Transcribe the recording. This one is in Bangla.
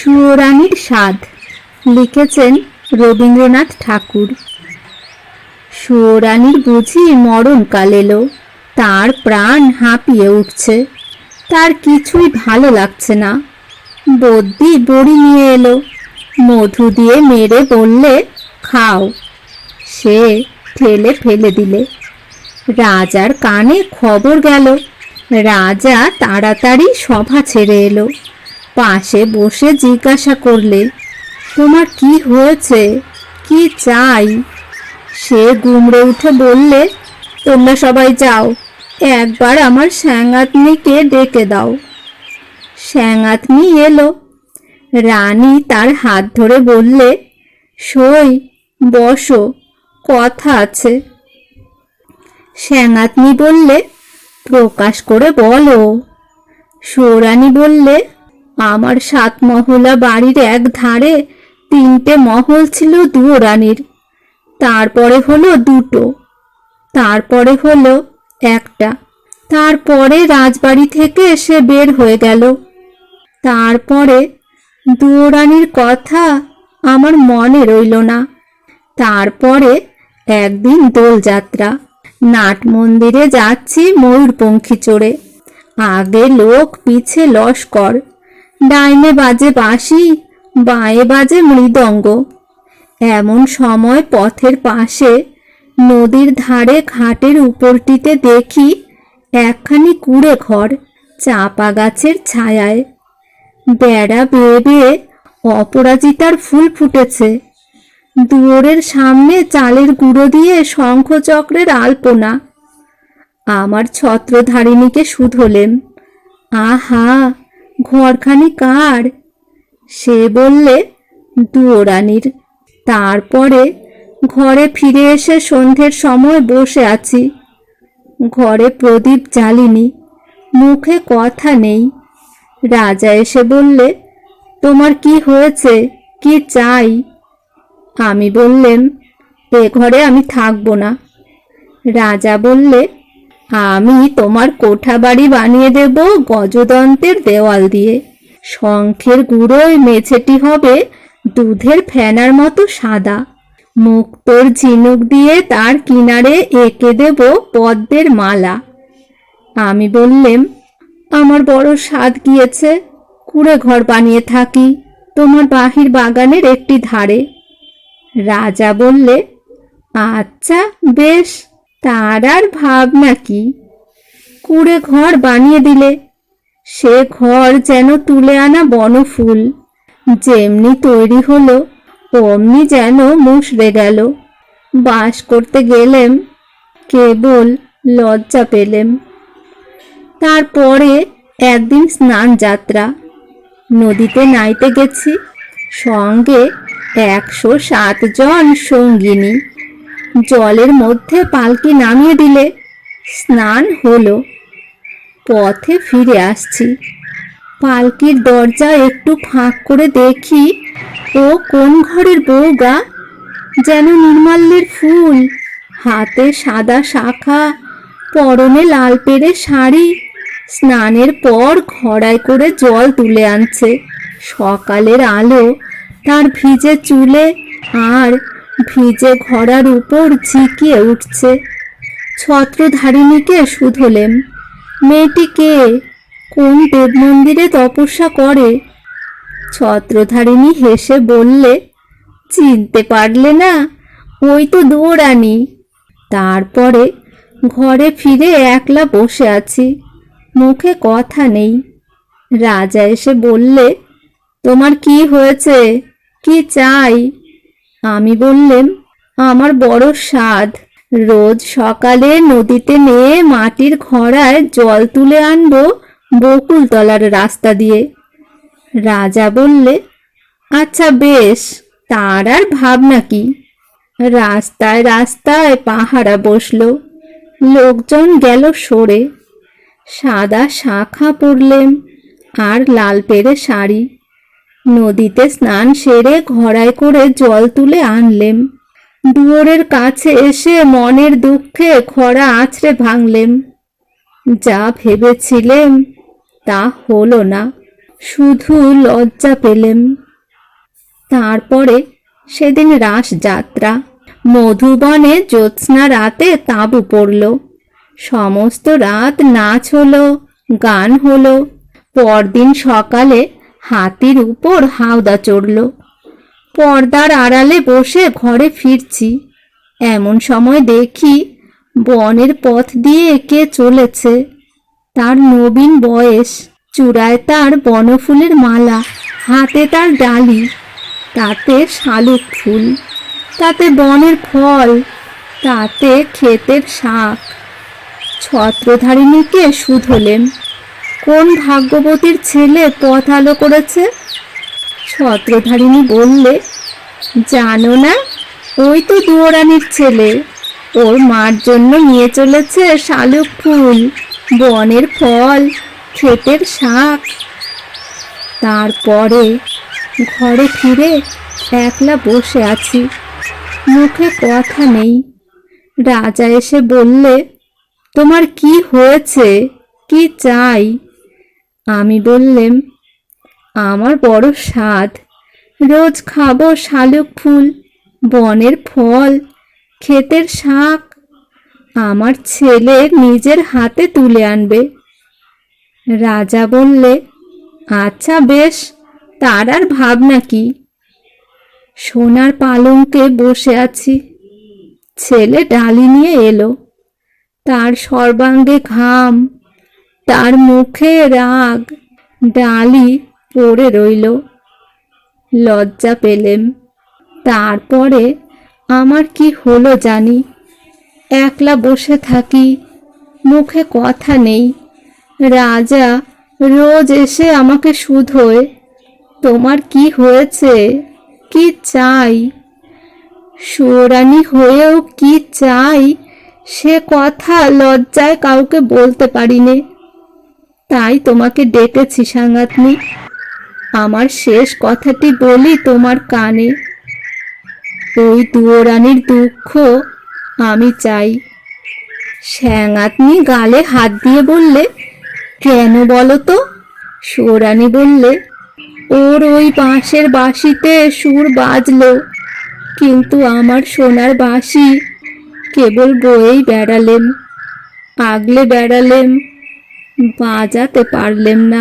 সুয়োরানীর স্বাদ। লিখেছেন রবীন্দ্রনাথ ঠাকুর। সুয়োরানীর বুঝি মরণকাল এলো। তার প্রাণ হাঁপিয়ে উঠছে। তার কিছুই ভালো লাগছে না। বদ্যি বড়ি নিয়ে এলো। মধু দিয়ে মেরে বললে, খাও। সে ঠেলে ফেলে দিলে। রাজার কানে খবর গেল। রাজা তাড়াতাড়ি সভা ছেড়ে এলো। পাশে বসে জিজ্ঞাসা করলে, তোমার কি হয়েছে? কি চাই? সে গুমড়ে উঠে বললে, তোমরা সবাই যাও, একবার আমার স্যাঙাতনিকে ডেকে দাও। স্যাঙাতনি এলো। রানী তার হাত ধরে বললে, সই, বসো, কথা আছে। স্যাঙাতনি বললে, প্রকাশ করে বলো। সৌরানী বললে আমার সাত মহলা বাড়ির এক ধারে তিনটে মহল ছিল দুও রানীর তারপরে হলো দুটো, তারপরে হলো একটা। তারপরে রাজবাড়ি থেকে সে বের হয়ে গেল। তারপরে দুয়োরানির কথা আমার মনে রইল না। তারপরে একদিন দোলযাত্রা। নাট মন্দিরে যাচ্ছি ময়ূরপঙ্খী চড়ে। আগে লোক পিছে লস্কর। ডাইনে বাজে বাঁশি, বাঁয়ে বাজে মৃদঙ্গ। এমন সময় পথের পাশে নদীর ধারে ঘাটের উপরটিতে দেখি একখানি কুড়ে ঘর চাপা গাছের ছায়ায়। বেড়া বেয়ে বেয়ে অপরাজিতার ফুল ফুটেছে। দুয়ারের সামনে চালের গুঁড়ো দিয়ে শঙ্খচক্রের আলপনা। আমার ছত্রধারিণীকে শুধলেম আহা ঘরখানি কার সে বললে, দুয়োরানির। তারপরে ঘরে ফিরে এসে সন্ধ্যের সময় বসে আছি। ঘরে প্রদীপ জ্বালিনি, মুখে কথা নেই। রাজা এসে বললে, তোমার কি হয়েছে? কি চাই? আমি বললেন, এ ঘরে আমি থাকব না। রাজা বললে আমি তোমার কোঠা বাড়ি বানিয়ে দেব গজদন্তের দেওয়াল দিয়ে। শঙ্খের গুঁড়োয় মেঝেটি হবে দুধের ফেনার মতো সাদা। মুক্তোর ঝিনুক দিয়ে তার কিনারে এঁকে দেব পদ্মের মালা। আমি বললেম, আমার বড় স্বাদ গিয়েছে। কুড়ে ঘর বানিয়ে থাকি, তোমার বাহির বাগানের একটি ধারে। রাজা বললে আচ্ছা বেশ। তার আর ভাবনা কি কুড়ে ঘর বানিয়ে দিলে, সে ঘর যেন তুলে আনা বনফুল। যেমনি তৈরি হলো, অমনি যেন মুশড়ে গেল। বাস করতে গেলেম, কেবল লজ্জা পেলেম। তারপরে একদিন স্নান যাত্রা নদীতে নাইতে গেছি, সঙ্গে একশো সাত জন সঙ্গিনী। জলের মধ্যে পালকি নামিয়ে দিলে স্নান হলো। পথে ফিরে আসছি। পালকির দরজা একটু ফাঁক করে দেখি, ও কোন ঘরের বউগা? যেন নির্মাল্যের ফুল, হাতে সাদা শাখা, পরনে লাল পেড়ে শাড়ি, স্নানের পর ঘড়ায় করে জল তুলে আনছে। সকালের আলো তার ভিজে চুলে, আর ভিজে ঘোড়ার উপর ঝিকিয়ে উঠছে। ছত্রধারিণীকে শুধলেম মেয়েটি কে? কোন দেব মন্দিরে তপস্যা করে? ছত্রধারিণী হেসে বললে, চিনতে পারলে না, ওই তো দৌড়ানি। তারপরে ঘরে ফিরে একলা বসে আছি, মুখে কথা নেই। রাজা এসে বললে, তোমার কি হয়েছে? কি চাই? আমি বললেম, আমার বড় স্বাদ। রোজ সকালে নদীতে নিয়ে মাটির ঘড়ায় জল তুলে আনব বকুলতলার রাস্তা দিয়ে। রাজা বললে আচ্ছা বেশ, তার আর ভাবনা কি? রাস্তায় রাস্তায় পাহারা বসল, লোকজন গেল সরে। সাদা শাখা পরলেম, আর লাল পেরে শাড়ি। নদীতে স্নান সেরে ঘড়ায় করে জল তুলে আনলেম। দুয়ারের কাছে এসে মনের দুঃখে খরা আছড়ে ভাঙলেম। যা ভেবেছিলেম তা হলো না, শুধু লজ্জা পেলেম। তারপরে সেদিন রাস যাত্রা মধুবনে জ্যোৎস্না রাতে তাঁবু পড়ল। সমস্ত রাত নাচ হলো, গান হলো। পরদিন সকালে হাতির উপর হাওদা চড়ল। পর্দার আড়ালে বসে ঘরে ফিরছি। এমন সময় দেখি বনের পথ দিয়ে কে চলেছে। তার নবীন বয়স, চূড়ায় তার বনফুলের মালা, হাতে তার ডালি, তাতে শালুক ফুল, তাতে বনের ফল, তাতে ক্ষেতের শাক। ছত্রধারিণীকে শুধলেম কোন ভাগ্যবতীর ছেলে পথ আলো করেছে? ছত্রধারিণী বললে, জানো না, ওই তো দুয়োরানির ছেলে। ওর মার জন্য নিয়ে চলেছে শালুক ফুল, বনের ফল, ক্ষেতের শাক। তারপরে ঘরে ফিরে একলা বসে আছি। মুখে কথা নেই। রাজা এসে বললে, তোমার কি হয়েছে? কি চাই? আমি বললেম, আমার বড় স্বাদ। রোজ খাব শালুক ফুল, বনের ফল, ক্ষেতের শাক। আমার ছেলে নিজের হাতে তুলে আনবে। রাজা বললে আচ্ছা বেশ, তার আর ভাবনা কি? সোনার পালঙ্কে বসে আছি। ছেলে ডালি নিয়ে এলো। তার সর্বাঙ্গে ঘাম তার মুখে রাগ ডালি পড়ে রইল। লজ্জা পেলেম। তারপরে আমার কি হলো জানি? একলা বসে থাকি, মুখে কথা নেই। রাজা রোজ এসে আমাকে শুধোয় তোমার কি হয়েছে? কি চাই? সুরানি হয়েও কি চাই? সে কথা লজ্জায় কাউকে বলতে পারিনে। তাই তোমাকে ডেকেছি সাঙ্গাতনি আমার শেষ কথাটি বলি তোমার কানে। ওই দুয়োরানির দুঃখ আমি চাই। শ্যাঙাতনি গালে হাত দিয়ে বললে, কেন বলো তো? সুরানি বললে, ওর ওই বাঁশের বাঁশিতে সুর বাজলো, কিন্তু আমার সোনার বাঁশি কেবল বয়েই বেড়ালেন আগলে বেড়ালেম। বাজাতে পারলেম না।